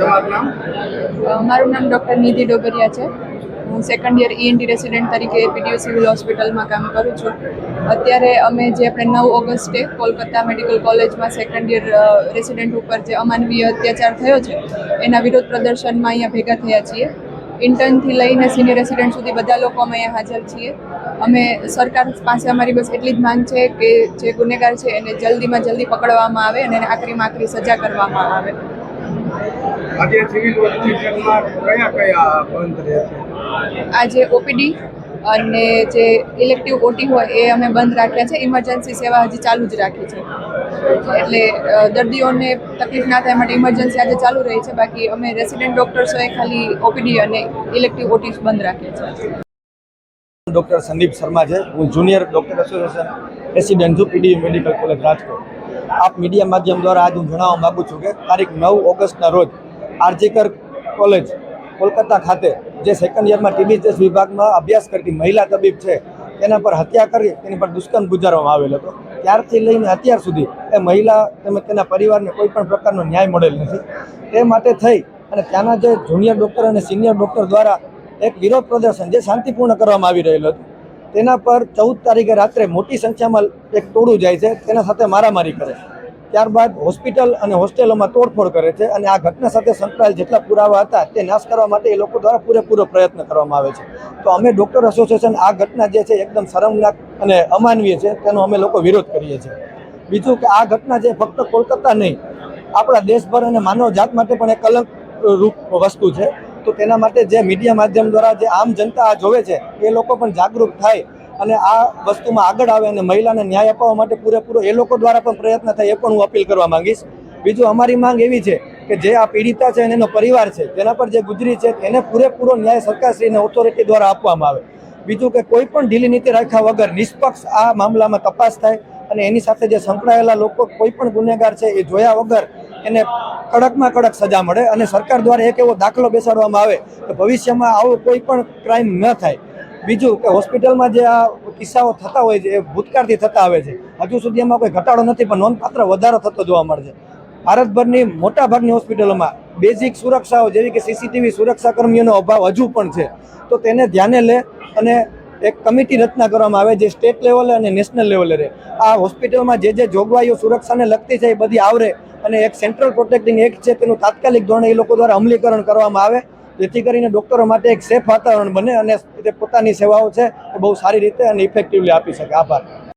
તમારું નામ? મારું નામ ડૉક્ટર નિધિ ડોગરિયા છે. હું સેકન્ડ યર ઈએનટી રેસિડેન્ટ તરીકે પીડીયુ સિવિલ હોસ્પિટલમાં કામ કરું છું. અત્યારે અમે જે આપણે નવ ઓગસ્ટે કોલકાતા મેડિકલ કોલેજમાં સેકન્ડ યર રેસિડેન્ટ ઉપર જે અમાનવીય અત્યાચાર થયો છે, એના વિરોધ પ્રદર્શનમાં અહીંયા ભેગા થયા છીએ. ઇન્ટર્નથી લઈને સિનિયર રેસિડેન્ટ સુધી બધા લોકો અમે અહીંયા હાજર છીએ. અમે સરકાર પાસે અમારી બસ એટલી જ માંગ છે કે જે ગુનેગાર છે એને જલ્દીમાં જલ્દી પકડવામાં આવે અને એને આખરીમાં આખરી સજા કરવામાં આવે. આજે સિવિલ હોસ્પિટલમાં કયા કયા બંધ રહેશે આજે ઓપીડી અને જે ઇલેક્ટિવ ઓટી હોય એ અમે બંધ રાખ્યા છે. ઇમરજન્સી સેવા હજી ચાલુ જ રાખી છે. એટલે દર્દીઓને તકલીફ ના થાય માટે ઇમરજન્સી આજે ચાલુ રહી છે. બાકી અમે રેસિડેન્ટ ડોક્ટર્સોએ ખાલી ઓપીડી અને ઇલેક્ટિવ ઓટી બંધ રાખ્યા છે ડૉક્ટર સંદીપ શર્મા છે. હું જુનિયર ડૉક્ટર એસોસિએશન પ્રેસિડેન્ટ છું પીડી મેડિકલ કોલેજ રાજકોટ. આપ મીડિયા માધ્યમ દ્વારા આજ હું જણાવવા માગું છું કે તારીખ નવ ઓગસ્ટના રોજ આરજીકર કોલેજ કોલકાતા ખાતે જે સેકન્ડ યરમાં ટીબીએસ વિભાગમાં અભ્યાસ કરતી મહિલા તબીબ છે, તેના પર હત્યા કરી, તેની પર દુષ્કર્મ ગુજારવામાં આવેલ હતો. ત્યારથી લઈને અત્યાર સુધી એ મહિલા તેમજ તેના પરિવારને કોઈ પણ પ્રકારનો ન્યાય મળેલ નથી. તે માટે થઈ અને ત્યાંના જે જુનિયર ડૉક્ટર અને સિનિયર ડૉક્ટર દ્વારા એક વિરોધ પ્રદર્શન જે શાંતિપૂર્ણ કરવામાં આવી રહેલું હતું તેના પર ચૌદ તારીખે રાત્રે મોટી સંખ્યામાં એક ટોળું જાય છે, તેના સાથે મારામારી કરે છે. ત્યારબાદ હોસ્પિટલ અને હોસ્ટેલોમાં તોડફોડ કરે છે અને આ ઘટના સાથે સંકળાયેલ જેટલા પુરાવા હતા તે નાશ કરવા માટે એ લોકો દ્વારા પૂરેપૂરો પ્રયત્ન કરવામાં આવે છે. તો અમે ડૉક્ટર એસોસિએશન આ ઘટના જે છે એકદમ શરમનાક અને અમાનવીય છે, તેનો અમે લોકો વિરોધ કરીએ છીએ. બીજું કે આ ઘટના છે ફક્ત કોલકાતા નહીં, આપણા દેશભર અને માનવ જાત માટે પણ એક કલંક રૂપ વસ્તુ છે. તો તેના માટે જે મીડિયા માધ્યમ દ્વારા જે આમ જનતા આ જોવે છે, એ લોકો પણ જાગૃત થાય અને આ વસ્તુમાં આગળ આવે અને મહિલાને ન્યાય અપાવવા માટે પૂરેપૂરો એ લોકો દ્વારા પણ પ્રયત્ન થાય, એ પણ હું અપીલ કરવા માંગીશ. બીજું અમારી માંગ એવી છે કે જે આ પીડિતા છે અને એનો પરિવાર છે તેના પર જે ગુજરી છે એને પૂરેપૂરો ન્યાય સરકારશ્રીને ઓથોરિટી દ્વારા આપવામાં આવે. બીજું કે કોઈ પણ ઢીલી નીતિ રાખ્યા વગર નિષ્પક્ષ આ મામલામાં તપાસ થાય અને એની સાથે જે સંકળાયેલા લોકો કોઈ પણ ગુનેગાર છે, એ જોયા વગર એને કડકમાં કડક સજા મળે અને સરકાર દ્વારા એક એવો દાખલો બેસાડવામાં આવે કે ભવિષ્યમાં આવો કોઈ પણ ક્રાઇમ ન થાય. બીજું કે હોસ્પિટલમાં જે આ કિસ્સાઓ થતા હોય છે, એ ભૂતકાળથી થતા આવે છે. હજુ સુધી એમાં કોઈ ઘટાડો નથી, પણ નોંધપાત્ર વધારો થતો જોવા મળે છે ભારતભરની મોટાભાગની હોસ્પિટલોમાં બેઝિક સુરક્ષાઓ જેવી કે સીસીટીવી સુરક્ષા કર્મીઓનો અભાવ હજુ પણ છે. તો તેને ધ્યાને લે અને એક કમિટી રચના કરવામાં આવે જે સ્ટેટ લેવલે અને નેશનલ લેવલે રહે. આ હોસ્પિટલમાં જે જે જોગવાઈઓ સુરક્ષાને લગતી છે એ બધી આવરે અને એક સેન્ટ્રલ પ્રોટેક્ટિંગ એક્ટ છે તેનું તાત્કાલિક ધોરણે એ લોકો દ્વારા અમલીકરણ કરવામાં આવે. જેથી કરીને ડૉક્ટરો માટે એક સેફ વાતાવરણ બને અને પોતાની સેવાઓ છે એ બહુ સારી રીતે અને ઇફેક્ટિવલી આપી શકે. આભાર.